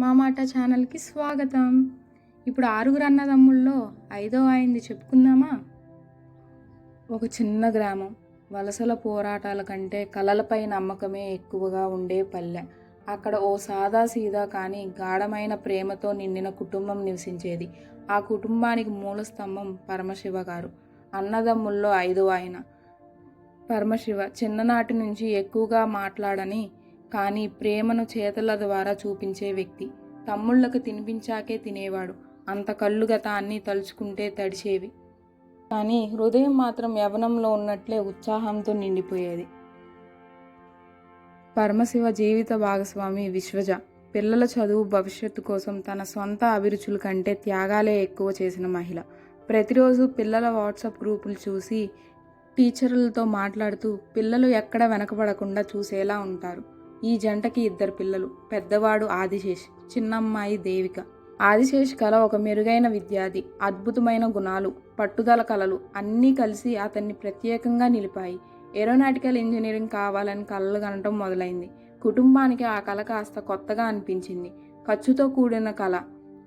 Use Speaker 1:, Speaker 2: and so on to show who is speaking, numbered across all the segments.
Speaker 1: మా మాట ఛానల్కి స్వాగతం. ఇప్పుడు ఆరుగురు అన్నదమ్ముల్లో ఐదో అయింది చెప్పుకుందామా? ఒక చిన్న గ్రామం. వలసల పోరాటాల కంటే కలలపై నమ్మకమే ఎక్కువగా ఉండే పల్లె. అక్కడ ఓ సాదా సీదా కానీ గాఢమైన ప్రేమతో నిండిన కుటుంబం నివసించేది. ఆ కుటుంబానికి మూల స్తంభం పరమశివ గారు. అన్నదమ్ముల్లో ఐదో ఆయన. పరమశివ చిన్ననాటి నుంచి ఎక్కువగా మాట్లాడని కానీ ప్రేమను చేతల ద్వారా చూపించే వ్యక్తి. తమ్ముళ్ళకు తినిపించాకే తినేవాడు. అంత కళ్ళుగతాన్ని తలుచుకుంటే తడిచేవి. కానీ హృదయం మాత్రం యవనంలో ఉన్నట్లే ఉత్సాహంతో నిండిపోయేది. పరమశివ జీవిత భాగస్వామి విశ్వజ. పిల్లల చదువు భవిష్యత్తు కోసం తన సొంత అభిరుచుల కంటే త్యాగాలే ఎక్కువ చేసిన మహిళ. ప్రతిరోజు పిల్లల వాట్సాప్ గ్రూపులు చూసి టీచర్లతో మాట్లాడుతూ పిల్లలు ఎక్కడ వెనకబడకుండా చూసేలా ఉంటారు. ఈ జంటకి ఇద్దరు పిల్లలు పెద్దవాడు ఆదిశేష్ చిన్నమ్మాయి దేవిక. ఆదిశేష్ కళ ఒక మెరుగైన విద్యార్థి అద్భుతమైన గుణాలు పట్టుదల కళలు అన్నీ కలిసి అతన్ని ప్రత్యేకంగా నిలిపాయి. ఏరోనాటికల్ ఇంజనీరింగ్ కావాలని కళలు కనటం మొదలైంది. కుటుంబానికి ఆ కళ కాస్త కొత్తగా అనిపించింది. ఖర్చుతో కూడిన కళ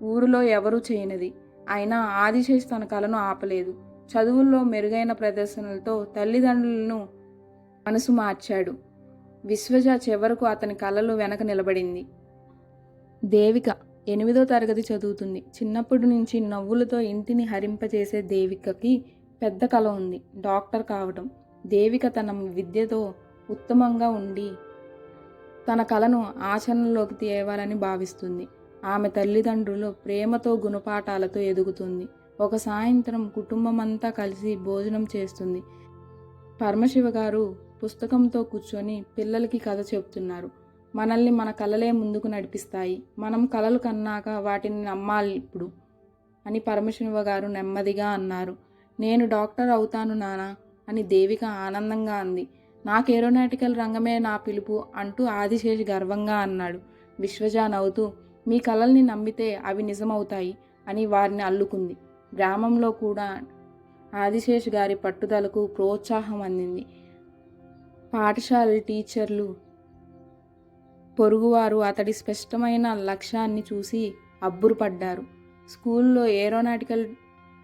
Speaker 1: ఊరిలో ఎవరూ చేయనిది. అయినా ఆదిశేష్ తన కళను ఆపలేదు. చదువుల్లో మెరుగైన ప్రదర్శనలతో తల్లిదండ్రులను మనసు మార్చాడు. విశ్వజ చివరకు అతని కళలు వెనక నిలబడింది. దేవిక ఎనిమిదో తరగతి చదువుతుంది. చిన్నప్పటి నుంచి నవ్వులతో ఇంటిని హరింపచేసే దేవికకి పెద్ద కళ ఉంది. డాక్టర్ కావటం. దేవిక తన విద్యతో ఉత్తమంగా ఉండి తన కళను ఆచరణలోకి తేవాలని భావిస్తుంది. ఆమె తల్లిదండ్రులు ప్రేమతో గుణపాఠాలతో ఎదుగుతుంది. ఒక సాయంత్రం కుటుంబమంతా కలిసి భోజనం చేస్తుంది. పరమశివ గారు పుస్తకంతో కూర్చొని పిల్లలకి కథ చెప్తున్నారు. మనల్ని మన కళలే ముందుకు నడిపిస్తాయి. మనం కలలు కన్నాక వాటిని నమ్మాలి ఇప్పుడు అని పరమశివ గారు నెమ్మదిగా అన్నారు. నేను డాక్టర్ అవుతాను నానా అని దేవిక ఆనందంగా అంది. నాకు ఏరోనాటికల్ రంగమే నా పిలుపు అంటూ ఆదిశేష్ గర్వంగా అన్నాడు. విశ్వజ నవ్వుతూ మీ కలల్ని నమ్మితే అవి నిజమవుతాయి అని వారిని అల్లుకుంది. గ్రామంలో కూడా ఆదిశేష్ గారి పట్టుదలకు ప్రోత్సాహం అందింది. పాఠశాల టీచర్లు. పొరుగువారు అతడి స్పష్టమైన లక్ష్యాన్ని చూసి అబ్బురుపడ్డారు. స్కూల్లో ఏరోనాటికల్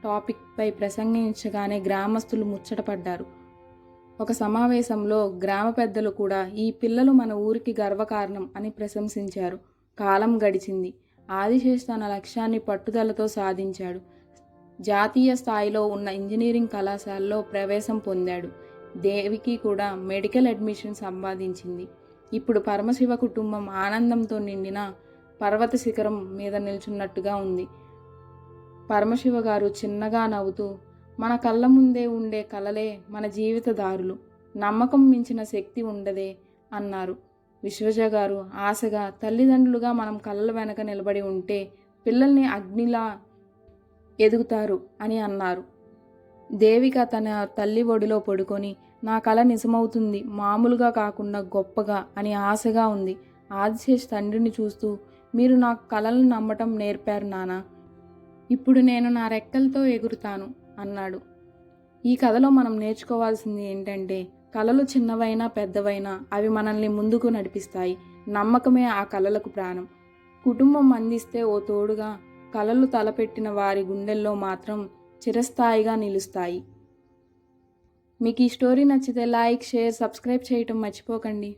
Speaker 1: టాపిక్పై ప్రసంగించగానే గ్రామస్తులు ముచ్చటపడ్డారు. ఒక సమావేశంలో గ్రామ పెద్దలు కూడా ఈ పిల్లలు మన ఊరికి గర్వకారణం అని ప్రశంసించారు. కాలం గడిచింది. ఆదిశేష్ తన లక్ష్యాన్ని పట్టుదలతో సాధించాడు. జాతీయ స్థాయిలో ఉన్న ఇంజనీరింగ్ కళాశాలలో ప్రవేశం పొందాడు. దేవికి కూడా మెడికల్ అడ్మిషన్ సంపాదించింది. ఇప్పుడు పరమశివ కుటుంబం ఆనందంతో నిండిన పర్వత శిఖరం మీద నిల్చున్నట్టుగా ఉంది. పరమశివ గారు చిన్నగా నవ్వుతూ మన కళ్ళ ముందే ఉండే కలలే మన జీవితదారులు నమ్మకం మించిన శక్తి ఉండదే అన్నారు. విశ్వజ గారు ఆశగా తల్లిదండ్రులుగా మనం కళ్ళ వెనక నిలబడి ఉంటే పిల్లల్ని అగ్నిలా ఎదుగుతారు అని అన్నారు. దేవిక తన తల్లి ఒడిలో పడుకొని నా కళ నిజమవుతుంది మామూలుగా కాకుండా గొప్పగా అని ఆశగా ఉంది. ఆదిశేష్ తండ్రిని చూస్తూ మీరు నా కళలను నమ్మటం నేర్పారు నానా. ఇప్పుడు నేను నా రెక్కలతో ఎగురుతాను అన్నాడు. ఈ కథలో మనం నేర్చుకోవాల్సింది ఏంటంటే కళలు చిన్నవైనా పెద్దవైనా అవి మనల్ని ముందుకు నడిపిస్తాయి. నమ్మకమే ఆ కళలకు ప్రాణం. కుటుంబం అందిస్తే ఓ తోడుగా కళలు తలపెట్టిన వారి గుండెల్లో మాత్రం చిరస్థాయిగా నిలుస్తాయి. మీకు ఈ స్టోరీ నచ్చితే లైక్ షేర్ సబ్స్క్రైబ్ చేయటం మర్చిపోకండి.